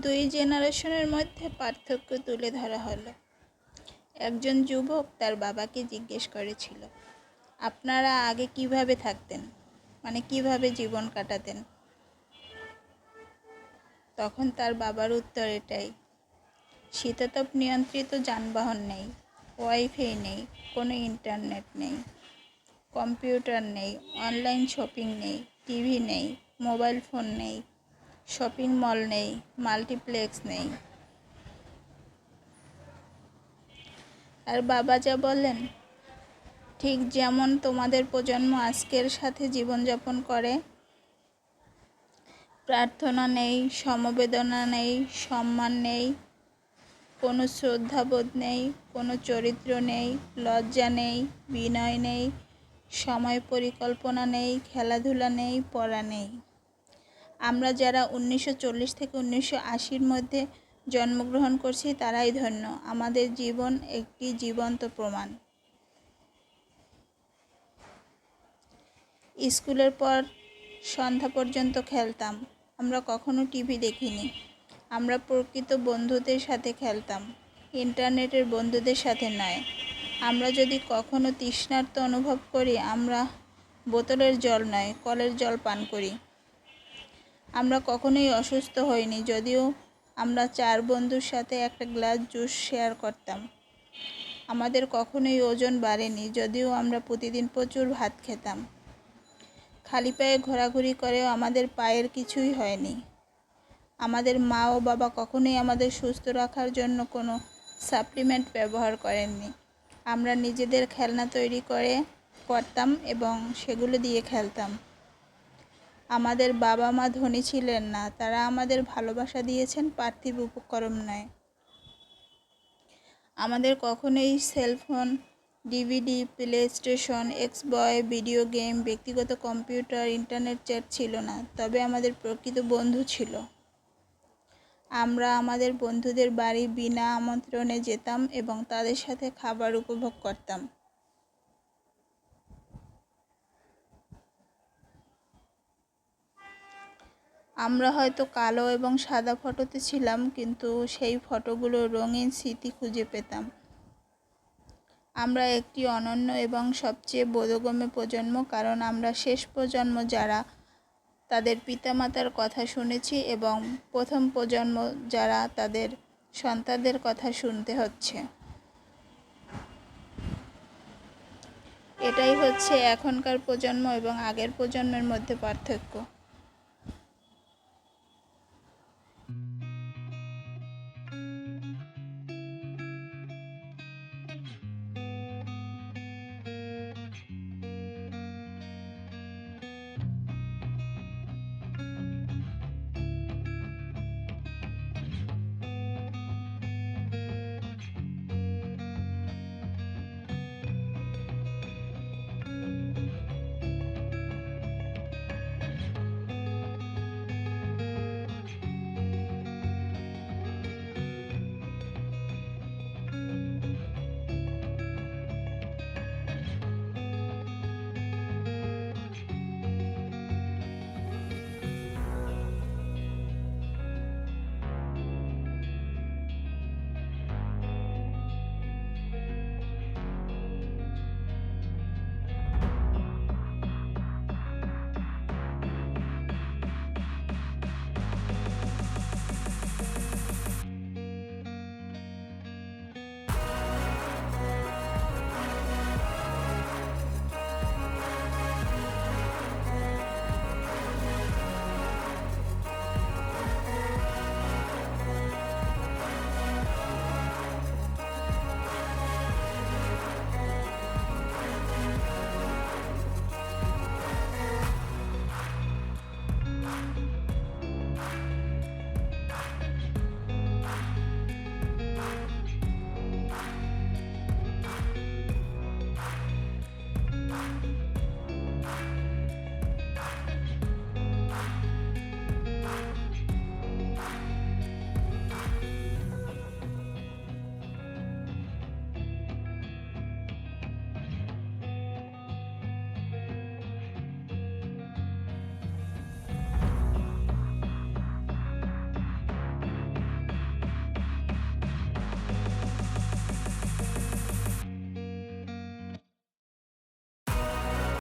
দুই জেনারেশনের মধ্যে পার্থক্য তুলে ধরা হলো। একজন যুবক তার বাবাকে জিজ্ঞেস করেছিল, আপনারা আগে কীভাবে থাকতেন? মানে কীভাবে জীবন কাটাতেন? তখন তার বাবার উত্তর এটাই, শীতাতপ নিয়ন্ত্রিত যানবাহন নেই, ওয়াইফাই নেই, কোনো ইন্টারনেট নেই, কম্পিউটার নেই, অনলাইন শপিং নেই, টিভি নেই, মোবাইল ফোন নেই শপিং মল নেই মাল্টিপ্লেক্স নেই। আর বাবা যা বললেন ঠিক যেমন তোমাদের প্রজন্ম আজকের সাথে জীবনযাপন করে, প্রার্থনা নেই, সমবেদনা নেই, সম্মান নেই, কোনো শ্রদ্ধাবোধ নেই, কোনো চরিত্র নেই, লজ্জা নেই, বিনয় নেই, সময় পরিকল্পনা নেই, খেলাধুলা নেই, পড়া নেই। আমরা যারা উনিশশো চল্লিশ থেকে উনিশশো আশির মধ্যে জন্মগ্রহণ করছি, তারাই ধন্য। আমাদের জীবন একটি জীবন্ত প্রমাণ। স্কুলের পর সন্ধ্যা পর্যন্ত খেলতাম। আমরা কখনো টিভি দেখিনি। আমরা প্রকৃত বন্ধুদের সাথে খেলতাম। ইন্টারনেটের বন্ধুদের সাথে নয়। আমরা যদি কখনো তৃষ্ণার্ত অনুভব করি, আমরা বোতলের জল নয়, কলের জল পান করি। আমরা কখনোই অসুস্থ হইনি, যদিও আমরা চার বন্ধুর সাথে একটা গ্লাস জুস শেয়ার করতাম। আমাদের কখনোই ওজন বাড়েনি, যদিও আমরা প্রতিদিন প্রচুর ভাত খেতাম। খালি পায়ে ঘোরাঘুরি করেও আমাদের পায়ের কিছুই হয়নি। আমাদের মা ও বাবা কখনোই আমাদের সুস্থ রাখার জন্য কোনো সাপ্লিমেন্ট ব্যবহার করেননি। আমরা নিজেদের খেলনা তৈরি করে করতাম এবং সেগুলো দিয়ে খেলতাম। আমাদের বাবা মা ধনী ছিলেন না, তারা আমাদের ভালোবাসা দিয়েছেন পার্থিব উপকরণ নয় আমাদের কখনোই cellphone DVD PlayStation Xbox, video game, ব্যক্তিগত কম্পিউটার, ইন্টারনেট, চ্যাট ছিল না, তবে আমাদের প্রকৃত বন্ধু ছিল। আমরা আমাদের বন্ধুদের বাড়ি বিনা আমন্ত্রণে যেতাম এবং তাদের সাথে খাবার উপভোগ করতাম। আমরা হয়তো কালো এবং সাদা ফটোতে ছিলাম, কিন্তু সেই ফটোগুলো রঙিন স্মৃতি খুঁজে পেতাম। আমরা একটি অনন্য এবং সবচেয়ে বোধগম্য প্রজন্ম, কারণ আমরা শেষ প্রজন্ম যারা, তাদের পিতামাতার কথা শুনেছি এবং প্রথম প্রজন্ম যারা, তাদের সন্তানদের কথা শুনতে হচ্ছে। এটাই হচ্ছে এখনকার প্রজন্ম এবং আগের প্রজন্মের মধ্যে পার্থক্য।